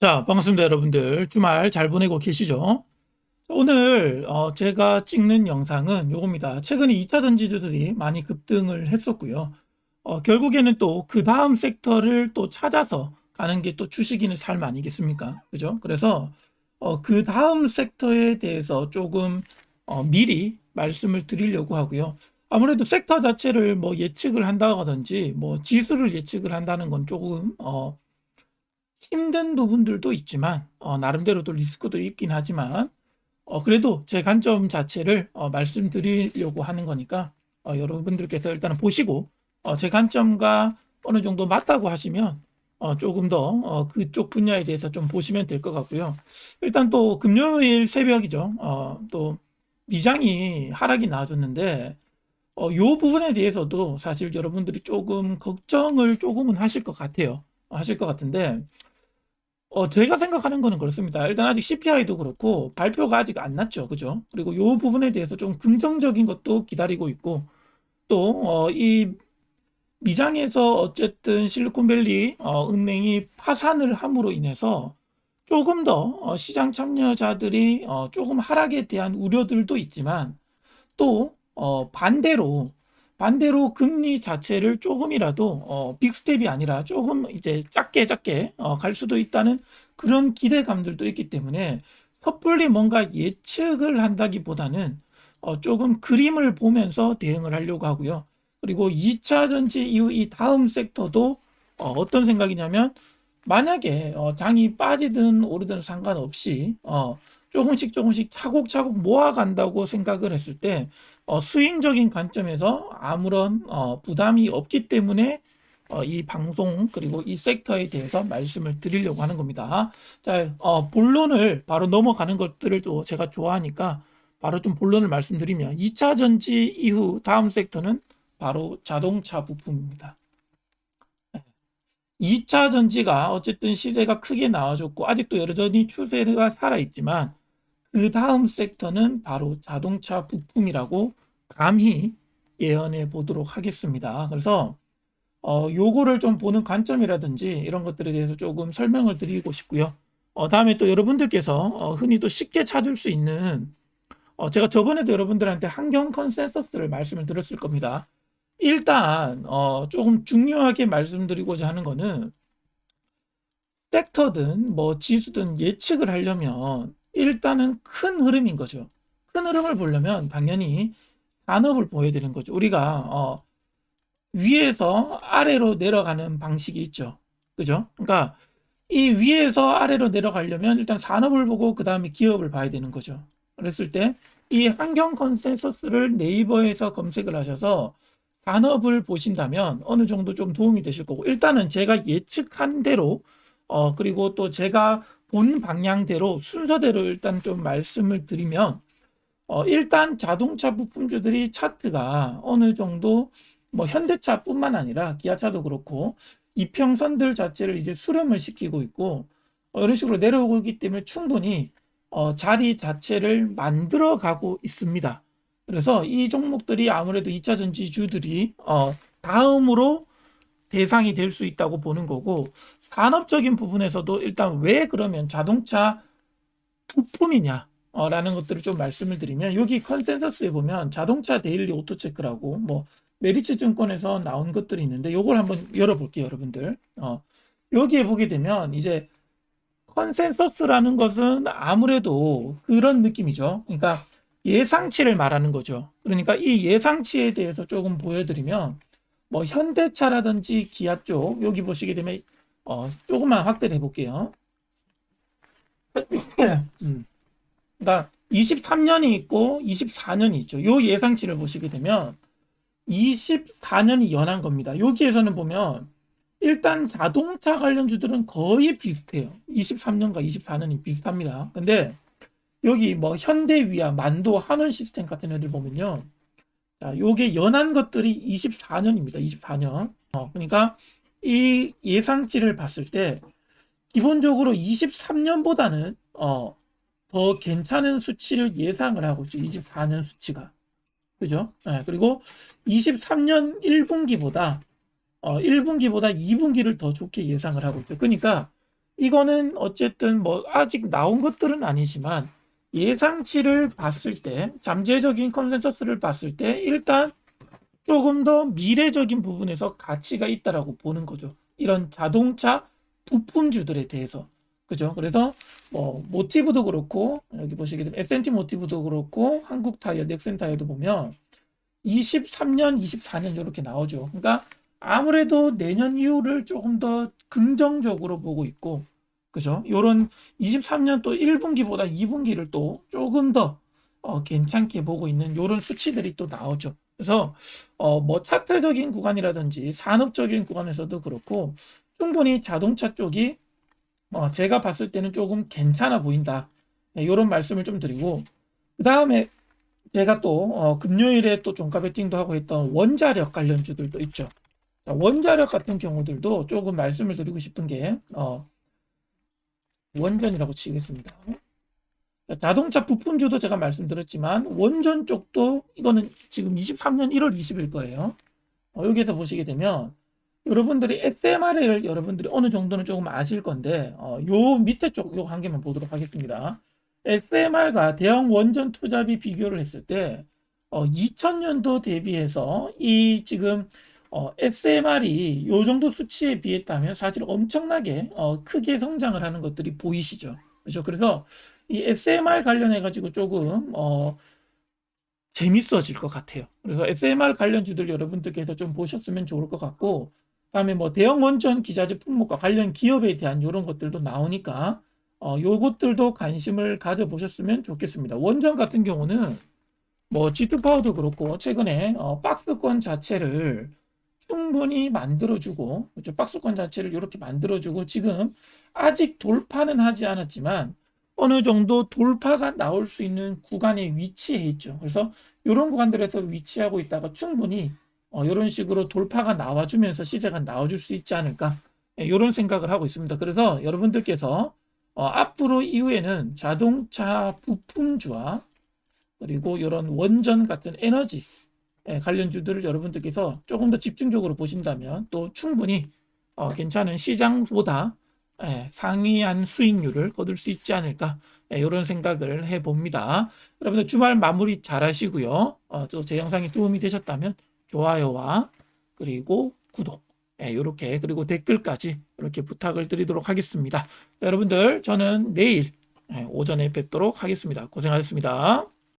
자, 반갑습니다, 여러분들. 주말 잘 보내고 계시죠? 오늘 어, 제가 찍는 영상은 요겁니다. 최근에 2차 전지주들이 많이 급등을 했었고요. 어, 결국에는 또 그 다음 섹터를 또 찾아서 가는 게 또 주식인의 삶 아니겠습니까? 그죠? 그래서 어, 그 다음 섹터에 대해서 조금 어, 미리 말씀을 드리려고 하고요. 아무래도 섹터 자체를 뭐 예측을 한다든지 뭐 지수를 예측을 한다는 건 조금 어, 힘든 부분들도 있지만 어, 나름대로도 리스크도 있긴 하지만 어, 그래도 제 관점 자체를 어, 말씀드리려고 하는 거니까 어, 여러분들께서 일단은 보시고 어, 제 관점과 어느 정도 맞다고 하시면 어, 조금 더 어, 그쪽 분야에 대해서 좀 보시면 될 것 같고요. 일단 또 금요일 새벽이죠. 어, 또 미장이 하락이 나와줬는데 어, 요 부분에 대해서도 사실 여러분들이 조금 걱정을 조금은 하실 것 같아요. 하실 것 같은데 어, 제가 생각하는 거는 그렇습니다. 일단 아직 CPI도 그렇고 발표가 아직 안 났죠. 그죠? 그리고 이 부분에 대해서 좀 긍정적인 것도 기다리고 있고 또, 어, 이 미장에서 어쨌든 실리콘밸리 어, 은행이 파산을 함으로 인해서 조금 더 어, 시장 참여자들이 어, 조금 하락에 대한 우려들도 있지만 또 어, 반대로 반대로 금리 자체를 조금이라도 어, 빅스텝이 아니라 조금 이제 작게 작게 어, 갈 수도 있다는 그런 기대감들도 있기 때문에 섣불리 뭔가 예측을 한다기보다는 어, 조금 그림을 보면서 대응을 하려고 하고요. 그리고 2차 전지 이후 이 다음 섹터도 어, 어떤 생각이냐면 만약에 어, 장이 빠지든 오르든 상관없이 어, 조금씩 조금씩 차곡차곡 모아간다고 생각을 했을 때 어, 스윙적인 관점에서 아무런 어, 부담이 없기 때문에 어, 이 방송 그리고 이 섹터에 대해서 말씀을 드리려고 하는 겁니다. 자, 어, 본론을 바로 넘어가는 것들을 또 제가 좋아하니까 바로 좀 본론을 말씀드리면 2차 전지 이후 다음 섹터는 바로 자동차 부품입니다. 2차 전지가 어쨌든 시세가 크게 나와줬고 아직도 여전히 추세가 살아있지만 그 다음 섹터는 바로 자동차 부품이라고 감히 예언해 보도록 하겠습니다. 그래서 어, 요거를 좀 보는 관점이라든지 이런 것들에 대해서 조금 설명을 드리고 싶고요. 어, 다음에 또 여러분들께서 어, 흔히 또 쉽게 찾을 수 있는 어, 제가 저번에도 여러분들한테 환경 컨센서스를 말씀을 드렸을 겁니다. 일단 어, 조금 중요하게 말씀드리고자 하는 거는 섹터든 뭐 지수든 예측을 하려면 일단은 큰 흐름인 거죠. 큰 흐름을 보려면 당연히 산업을 보여야 되는 거죠. 우리가 어, 위에서 아래로 내려가는 방식이 있죠. 그죠? 그러니까 이 위에서 아래로 내려가려면 일단 산업을 보고 그 다음에 기업을 봐야 되는 거죠. 그랬을 때 이 환경 컨센서스를 네이버에서 검색을 하셔서 산업을 보신다면 어느 정도 좀 도움이 되실 거고 일단은 제가 예측한 대로 어 그리고 또 제가 본 방향대로 순서대로 일단 좀 말씀을 드리면 어 일단 자동차 부품주들이 차트가 어느 정도 뭐 현대차뿐만 아니라 기아차도 그렇고 이평선들 자체를 이제 수렴을 시키고 있고 어 이런 식으로 내려오고 있기 때문에 충분히 어 자리 자체를 만들어 가고 있습니다. 그래서 이 종목들이 아무래도 2차 전지주들이 어, 다음으로 대상이 될 수 있다고 보는 거고 산업적인 부분에서도 일단 왜 그러면 자동차 부품이냐 어, 라는 것들을 좀 말씀을 드리면 여기 컨센서스에 보면 자동차 데일리 오토체크라고 뭐 메리츠 증권에서 나온 것들이 있는데 요걸 한번 열어볼게요 여러분들 어, 여기에 보게 되면 이제 컨센서스라는 것은 아무래도 그런 느낌이죠 그러니까 예상치를 말하는 거죠. 그러니까 이 예상치에 대해서 조금 보여드리면 뭐 현대차라든지 기아 쪽 여기 보시게 되면 어, 조금만 확대를 해볼게요. 음. 그러니까 23년이 있고 24년이 있죠. 요 예상치를 보시게 되면 24년이 연한 겁니다. 여기에서는 보면 일단 자동차 관련주들은 거의 비슷해요. 23년과 24년이 비슷합니다. 근데 여기 뭐 현대위아, 만도, 한원 시스템 같은 애들 보면요. 자, 요게 연한 것들이 24년입니다. 24년. 어, 그러니까 이 예상치를 봤을 때 기본적으로 23년보다는 어, 더 괜찮은 수치를 예상을 하고 있죠. 24년 수치가. 그죠? 네, 그리고 23년 1분기보다 어, 1분기보다 2분기를 더 좋게 예상을 하고 있죠. 그러니까 이거는 어쨌든 뭐 아직 나온 것들은 아니지만 예상치를 봤을 때 잠재적인 컨센서스를 봤을 때 일단 조금 더 미래적인 부분에서 가치가 있다라고 보는 거죠. 이런 자동차 부품주들에 대해서. 그죠? 그래서 뭐 모티브도 그렇고 여기 보시게 되면 S&T 모티브도 그렇고 한국 타이어, 넥센 타이어도 보면 23년, 24년 이렇게 나오죠. 그러니까 아무래도 내년 이후를 조금 더 긍정적으로 보고 있고 그죠? 요런 23년 또 1분기보다 2분기를 또 조금 더 어, 괜찮게 보고 있는 요런 수치들이 또 나오죠. 그래서 어, 뭐 차트적인 구간이라든지 산업적인 구간에서도 그렇고 충분히 자동차 쪽이 어, 제가 봤을 때는 조금 괜찮아 보인다. 네, 이런 말씀을 좀 드리고 그 다음에 제가 또 어, 금요일에 또 종가 베팅도 하고 했던 원자력 관련주들도 있죠. 자, 원자력 같은 경우들도 조금 말씀을 드리고 싶은 게 어, 원전이라고 치겠습니다. 자, 자동차 부품주도 제가 말씀드렸지만 원전 쪽도 이거는 지금 23년 1월 20일 거예요. 어, 여기에서 보시게 되면 여러분들이 SMR을 여러분들이 어느 정도는 조금 아실 건데 어, 요 밑에 쪽 요 한 개만 보도록 하겠습니다. SMR과 대형 원전 투자비 비교를 했을 때 어, 2000년도 대비해서 이 지금 어, SMR이 요 정도 수치에 비했다면 사실 엄청나게 어, 크게 성장을 하는 것들이 보이시죠. 그렇죠? 그래서 이 SMR 관련해 가지고 조금 어, 재밌어질 것 같아요. 그래서 SMR 관련주들 여러분들께서 좀 보셨으면 좋을 것 같고 그다음에 뭐 대형 원전 기자재 품목과 관련 기업에 대한 이런 것들도 나오니까 어, 요것들도 관심을 가져보셨으면 좋겠습니다. 원전 같은 경우는 뭐 G2 파워도 그렇고 최근에 어, 박스권 자체를 충분히 만들어주고 그렇죠? 박스권 자체를 이렇게 만들어주고 지금 아직 돌파는 하지 않았지만 어느 정도 돌파가 나올 수 있는 구간에 위치해 있죠. 그래서 이런 구간들에서 위치하고 있다가 충분히 어, 이런 식으로 돌파가 나와주면서 시세가 나와줄 수 있지 않을까 이런 생각을 하고 있습니다. 그래서 여러분들께서 어, 앞으로 이후에는 자동차 부품주와 그리고 이런 원전 같은 에너지 예, 관련주들을 여러분들께서 조금 더 집중적으로 보신다면 또 충분히 어, 괜찮은 시장보다 예, 상이한 수익률을 거둘 수 있지 않을까 예, 이런 생각을 해봅니다. 여러분들 주말 마무리 잘 하시고요. 어, 또제 영상이 도움이 되셨다면 좋아요와 그리고 구독 이렇게 그리고 댓글까지 이렇게 부탁을 드리도록 하겠습니다. 여러분들 저는 내일 예, 오전에 뵙도록 하겠습니다. 고생하셨습니다.